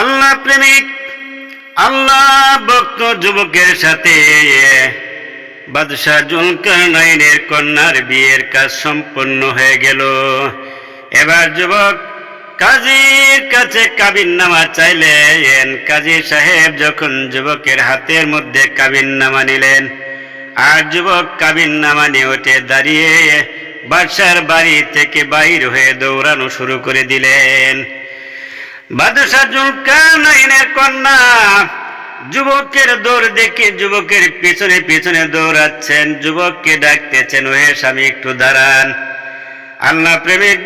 আল্লাহ প্রেমিক, আল্লাহ ভক্ত যুবকের সাথে। বাদশাহ জুলকার নাইনের কন্যার বিয়ের কাজ সম্পন্ন হয়ে গেল। এবার যুবক কাজীর কাছে কাবিন নামা চাইলেন। কাজী সাহেব যখন যুবকের হাতের মধ্যে কাবিন নামা নিলেন, আর যুবক কাবিন নামা নিয়ে উঠে দাঁড়িয়ে বাদশার বাড়ি থেকে বাইর হয়ে দৌড়ানো শুরু করে দিলেন। বাদশাহ জুলকারনাইনের কন্যা যুবকের দৌড় দেখে যুবকের পিছনে পিছনে দৌড়াচ্ছেন। যুবককে ডাকতেছেন, ওহে স্বামী, একটু দাঁড়ান। আল্লাহ প্রেমিক,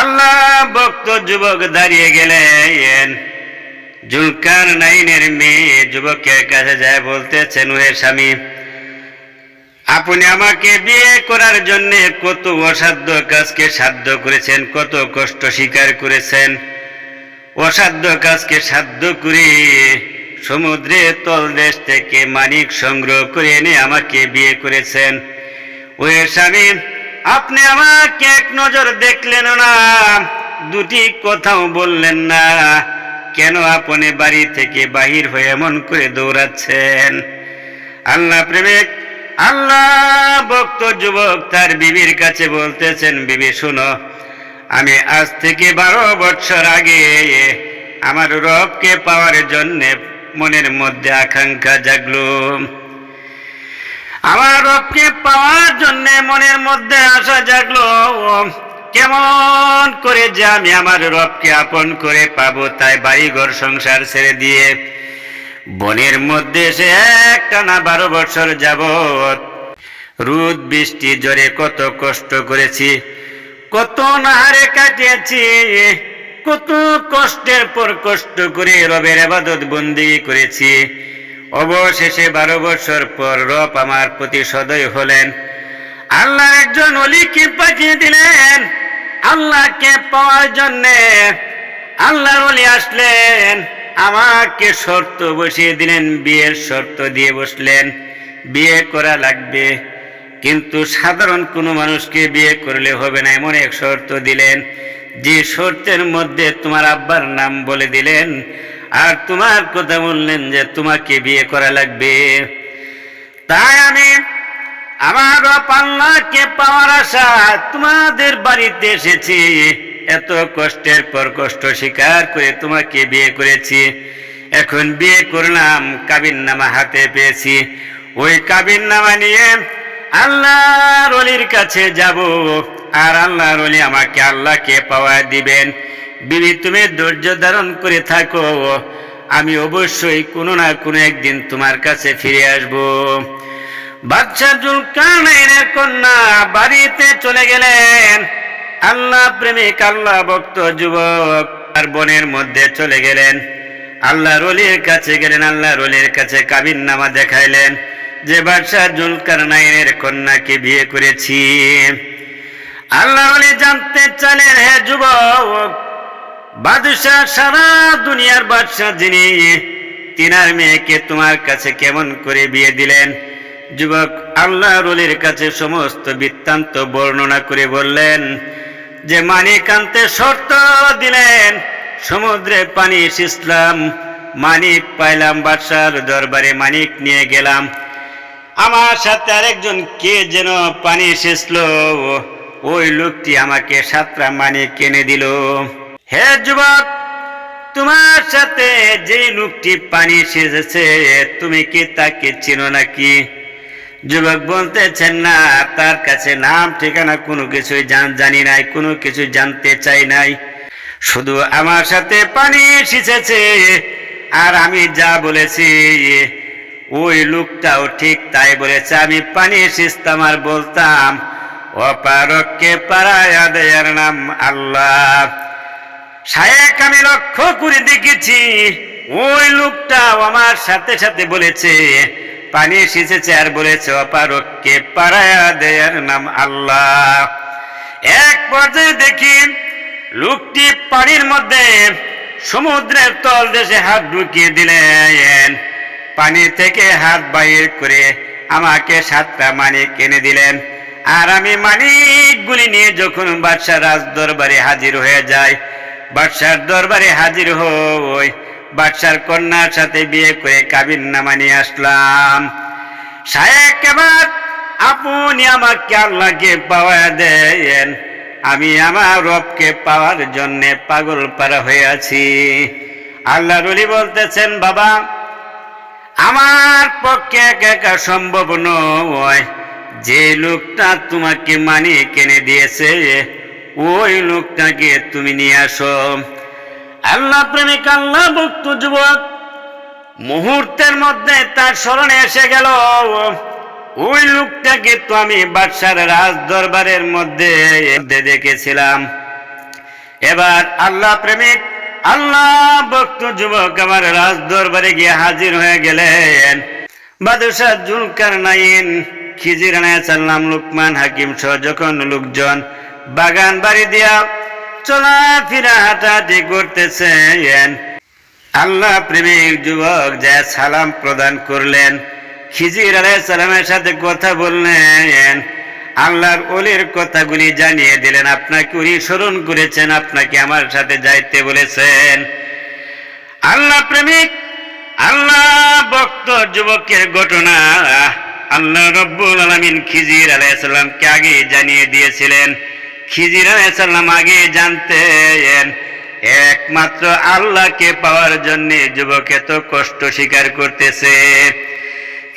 আল্লাহ ভক্ত যুবক দাঁড়িয়ে গেলেন। জুলকার নাইনের মেয়ে যুবকের কাছে যায়, বলতেছেন, ওহে স্বামী, আপনি আমাকে বিয়ে করার জন্য কত অসাধ্য কাজকে সাধ্য করেছেন, কত কষ্ট স্বীকার করেছেন। অসাধ্য কাজকে সাধ্য করে সমুদ্রে তলদেশ থেকে মানিক সংগ্রহ করে এনে আমাকে বিয়ে করেছেন। ওই স্বামী, আপনি আমাকে এক নজর দেখলেন না, দুটি কথাও বললেন না। কেন আপনি বাড়ি থেকে বাহির হয়ে এমন করে দৌড়াচ্ছেন? আল্লাহ প্রেমিক, আল্লাহ ভক্ত যুবক তার বিবির কাছে বলতেছেন, বিবি, শুনো আমি আজ থেকে বারো বছর আগে আমার রবকে পাওয়ার জন্য মনের মধ্যে আকাঙ্ক্ষা জাগলো আমার রবকে পাওয়ার জন্য মনের মধ্যে আশা জাগলো কেমন করে যে আমি আমার রবকে আপন করে পাবো তাই বাড়িঘর সংসার ছেড়ে দিয়ে বনের মধ্যে সে একটা না বারো বছর যাবত রোদ বৃষ্টি জ্বরে কত কষ্ট করেছি। কত নাহারে কাটিয়েছি। কত কষ্টের পর কষ্ট করে রবের আবাদত বন্দি করেছি। অবশেষে বারো বছর পর রব আমার প্রতি সদয় হলেন। আল্লাহ একজন অলিকে পাঠিয়ে দিলেন। আল্লাহকে পাওয়ার জন্যে আল্লাহর অলি আসলেন। আমাকে শর্ত বসিয়ে দিলেন, বিয়ের শর্ত দিয়ে বসলেন। বিয়ে করা লাগবে। কিন্তু সাধারণ কোনো মানুষকে বিয়ে করলে হবে না, এমন এক শর্ত দিলেন, যে শর্তের মধ্যে তোমার আব্বার নাম বলে দিলেন, আর তোমার কথা বললেন যে তোমাকে বিয়ে করা লাগবে। তাই আমি আমার পাল্লাকে পাওয়ার আশা তোমাদের বাড়িতে এসেছি। এত কষ্টের পর কষ্ট স্বীকার করে তোমাকে বিয়ে করেছি। এখন বিয়ে করলাম কাবিন নামা হাতে পেয়েছি। ওই কাবিন নামা নিয়ে আল্লাহর অলির কাছে যাব। আর আল্লাহর অলি আমাকে আল্লাহকে পাওয়া দিবেন। বিবি, তুমি ধৈর্য ধারণ করে থাকো। আমি অবশ্যই কোনো না কোনো একদিন তোমার কাছে ফিরে আসব। বাচ্চা জুলকানাইনের কন্যা বাড়িতে চলে গেলেন। আল্লাহ প্রেমিক, আল্লাহ ভক্ত যুবক আর বনের মধ্যে চলে গেলেন। আল্লাহ রলির কাছে গেলেন আল্লাহ রলির কাছে কাবিন নামা দেখাইলেন। যে বাদশাহ জুলকার নাইনের কন্যাকে বিয়ে করেছি। আল্লাহ জানতে চাইলেন হে যুবক, বাদশাহ সারা দুনিয়ার বাদশাহ যিনি, তিনার মেয়েকে তোমার কাছে কেমন করে বিয়ে দিলেন? যুবক, আল্লাহ রলির কাছে সমস্ত বৃত্তান্ত বর্ণনা করে বললেন, যে মানিক আনতে শর্ত দিলেন, সমুদ্রে পানি সিসলাম মানিক পাইলাম বাদশার দরবারে মানিক নিয়ে গেলাম। আমার সাথে আরেকজন কে যেন পানি এসেছিল? ওই লোকটি আমাকে সাতটা মানিক কিনে দিল। হে যুবক, তোমার সাথে যে লোকটি পানি সেজেছে, তুমি কি তাকে চিনো নাকি? যুবক বলতেছেন, না, তার কাছে নাম, ঠিকানা কোনো কিছুই জানি নাই, কোনো কিছু জানতে চাই নাই। শুধু আমার সাথে পানি এসেছে, আর আমি যা বলেছি ওই লোকটাও ঠিক তাই বলেছে, আমি পানি এসেছিলাম আর বলতাম, অপারককে পারায়া দেয়ার নাম আল্লাহ। শায়েক, আমি লক্ষ্য করে দেখেছি, ওই লোকটাও আমার সাথে সাথে বলেছে, পানি এসেছে আর বলেছে, অপারককে পারায়া দেয়ার নাম আল্লাহ। এক পর্যায়ে দেখি লোকটি পানির মধ্যে সমুদ্রের তল দেশে হাত ঢুকিয়ে দিলেন। পানি থেকে হাত বাইর করে আমাকে সাতটা মানিক এনে দিলেন। আর আমি মানিকগুলি নিয়ে যখন বাদশাহ রাজ দরবারে হাজির হয়ে যায় বাদশার দরবারে হাজির হই, বাদশার কন্যার সাথে বিয়ে করে কাবিন নামা নিয়ে আসলাম। এবার আপনি আমাকে আল্লাহকে পাওয়া দেন। আমি আমার রবকে পাওয়ার জন্যে পাগল পারা হয়ে আছি। আল্লাহ রলি বলতেছেন, বাবা আমার পক্ষে একা সম্ভব নয়। যে লোকটা তোমাকে মানিয়ে কিনে দিয়েছে, ওই লোকটাকে তুমি নিয়ে আসো। আল্লাহ প্রেমিক, আল্লাহ ভক্ত যুবক, মুহূর্তের মধ্যে তার স্মরণে এসে গেল, ওই লোকটাকে তো আমি বাদশার রাজ দরবারের মধ্যে দেখেছিলাম। এবার আল্লাহ প্রেমিক আল্লাহ ভক্ত যুবক আমার রাজ দরবারে গিয়ে হাজির হয়ে গেলেন। বাদশাহ জুলকার নাইন, খিজির সাল্লাম, লুকমান হাকিম সহ যখন লোকজন বাগান বাড়ি দিয়া চলাফেরা হাঁটাহাঁটি করতেছেন, আল্লাহ প্রেমিক যুবক যা সালাম প্রদান করলেন। খিজির সালামের সাথে কথা বললেন। আল্লাহর অলির কথাগুলি জানিয়ে দিলেন। আপনাকে উনি স্মরণ করেছেন, আপনাকে আমার সাথে যাইতে বলেছেন। আল্লাহ প্রেমিক, আল্লাহ ভক্ত যুবকের ঘটনা। আল্লাহ রব্বুল আলমিন খিজির আলাইসাল্লামকে আগে জানিয়ে দিয়েছিলেন। খিজির আলাইসাল্লাম আগে জানতেন, একমাত্র আল্লাহকে পাওয়ার জন্য যুবক এত কষ্ট স্বীকার করতেছে।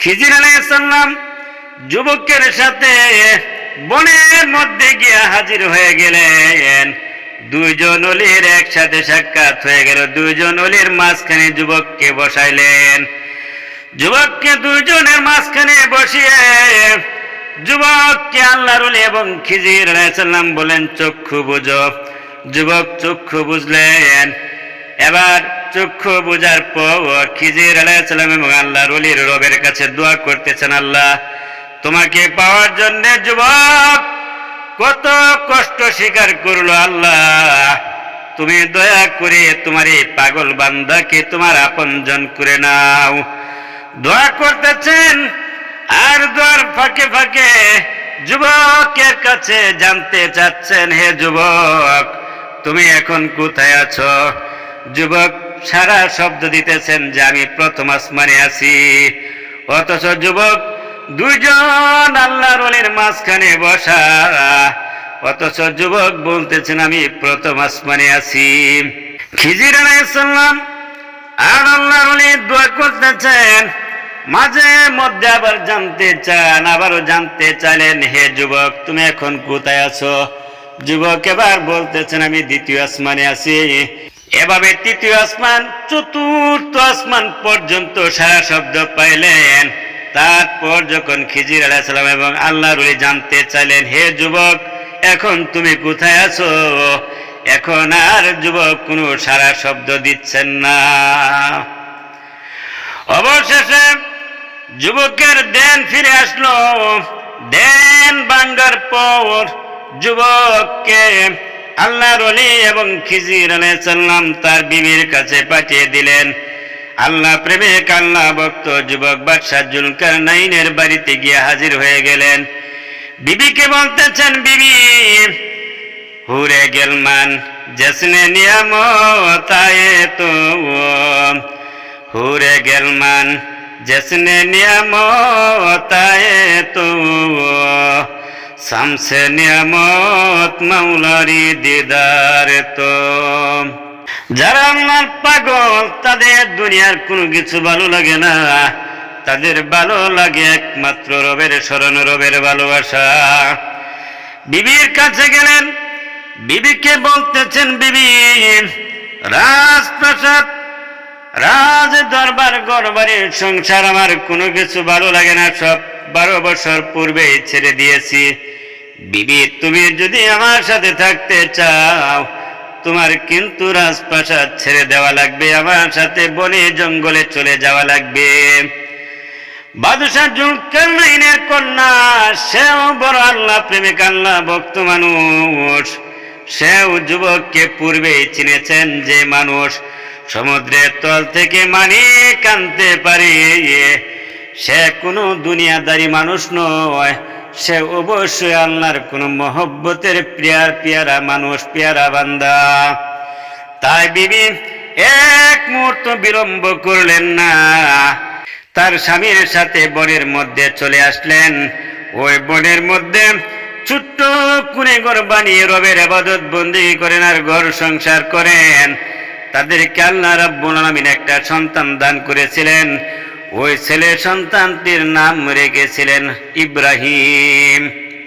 খিজির আলাইসাল্লাম যুবকের সাথে বনের মধ্যে গিয়ে হাজির হয়ে গেলেন। দুইজন অলির একসাথে সাক্ষাৎ হয়ে গেল। দুইজন অলির মাঝখানে যুবককে বসাইলেন। যুবককে দুইজনের মাঝখানে বসিয়ে যুবককে আল্লাহর অলি এবং খিজির আলাইসাল্লাম বলেন, চক্ষু বুঝো। যুবক চক্ষু বুঝলেন। এবার চক্ষু বুঝার পর খিজির আলাইসাল্লাম এবং আল্লাহর অলির রবের কাছে দোয়া করতেছেন, আল্লাহ তোমাকে পাওয়ার জন্য যুবক, কত কষ্ট স্বীকার করল আল্লাহ। তুমি দয়া করে তোমার এই পাগল বান্দাকে তোমার আপনজন করে নাও। দোয়া করতেছেন, আর দোয়ার ফাঁকে ফাঁকে যুবকের কাছে জানতে চাচ্ছেন, হে যুবক, তুমি এখন কোথায় আছো? যুবক সারা শব্দ দিতেছেন যে আমি প্রথম আসমানে আছি। অথচ যুবক দুইজন আল্লাহর অলির মাঝখানে বসা। অথচ যুবক বলতেছেন, আমি প্রথম আসমানে আছি। খিজির আলাইসাল্লাম আর আল্লাহর অলি দোয়া করতেছেন, মাঝে মধ্যে আবার জানতে চান, আবারও জানতে চাইলেন, হে যুবক, তুমি এখন কোথায় আছো? যুবক এবার বলতেছেন, আমি দ্বিতীয় আসমানে আছি। এভাবে তৃতীয় আসমান, চতুর্থ আসমান পর্যন্ত সারা শব্দ পাইলেন। তারপর যখন খিজির আলাইসালাম এবং আল্লাহ রুলি জানতে চাইলেন, হে যুবক, এখন তুমি কোথায় আছো? এখন আর যুবক কোনো সারা শব্দ দিচ্ছেন না। অবশেষে যুবকের দেন ফিরে আসলো। দেন বাঙ্গার পর যুবককে আল্লাহ রলি এবং খিজির আলাইসাল্লাম তার বিবির কাছে পাঠিয়ে দিলেন। আল্লাহ প্রেমিক আল্লাহ ভক্ত যুবক বাদশাহ জুলকার নাইনের বাড়িতে গিয়ে হাজির হয়ে গেলেন। বিবিকে বলতেছেন, বিবি, হুরে গেলমান, জসনে নিয়ামতায়ে তো, হুরে গেলমান, জসনে নিয়ামতায়ে তো, শামসে নিয়ামত মাওলারি দিদার তো। যারা আমার পাগল, তাদের দুনিয়ার কোনো কিছু ভালো লাগে না। তাদের ভালো লাগে একমাত্র রবের স্মরণ, রবের ভালোবাসা। বিবির কাছে গেলেন, বিবিকে বলতেছেন, বিবি, রাজপ্রাসাদ রাজ দরবার গড়বাড়ির সংসার, আমার কোনো কিছু ভালো লাগে না, সব বারো বছর পূর্বে ছেড়ে দিয়েছি। বিবি, তুমি যদি আমার সাথে থাকতে চাও তোমার কিন্তু রাজপ্রাসাদ ছেড়ে দেওয়া লাগবে, আমার সাথে বনে জঙ্গলে চলে যাওয়া লাগবে। কন্যা, সেও বড় আল্লাহ, প্রেমিক মানুষ। যুবককে পূর্বেই চিনেছেন যে মানুষ সমুদ্রের তল থেকে মানিক আনতে পারে। সে কোনো দুনিয়াদারি মানুষ নয় সে অবশ্যই আল্লাহর কোনো মহব্বতের প্রিয়ার পেয়ারা মানুষ, পেয়ারা বান্দা। তাই বিবি, এক মুহূর্ত বিলম্ব করলেন না। তার স্বামীর সাথে বনের মধ্যে চলে আসলেন। ওই বনের মধ্যে ছোট্ট কুনে ঘর বানিয়ে রবের আবাদত বন্দি করেন আর ঘর সংসার করেন। তাদেরকে আল্লাহ রাব্বুল আলামিন একটা সন্তান দান করেছিলেন। ওই ছেলে সন্তানটির নাম রেখেছিলেন ইব্রাহিম।